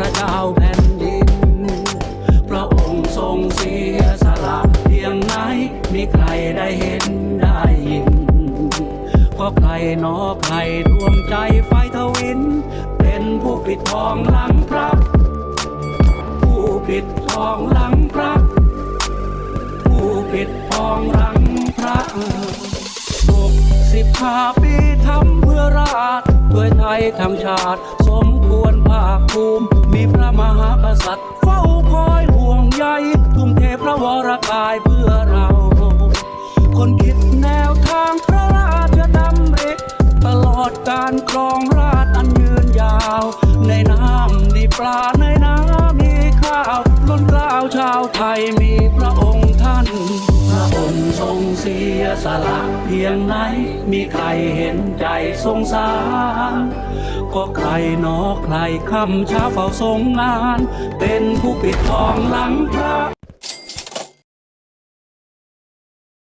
ระเจ้าแผ่นดิน พระองค์ทรงเสียสละเพียงไหนมีใครได้เห็นได้ยินเพราะใครนอใครดวงใจไฟทวิน เป็นผู้ปิดทองหลังพระ ผู้ปิดทองหลังพระ ผู้ปิดทองหลังพระหกสิบห้าปีทำเพื่อราชด้วยไทยทั้งชาติสมควร วรกายเพื่อเรา คนคิดแนวทางพระราชดำริตลอดการครองราชย์อันยืนยาว ในน้ำในปลาในน้ำมีข้าวล้นเกล้าวชาวไทยมีพระองค์ท่าน พระองค์ทรงเสียสละเพียงไหน มีใครเห็นใจสงสารก็ใครนอใครคำช้าเฝ้าทรงงาน เป็นผู้ปิดทองหลังพระ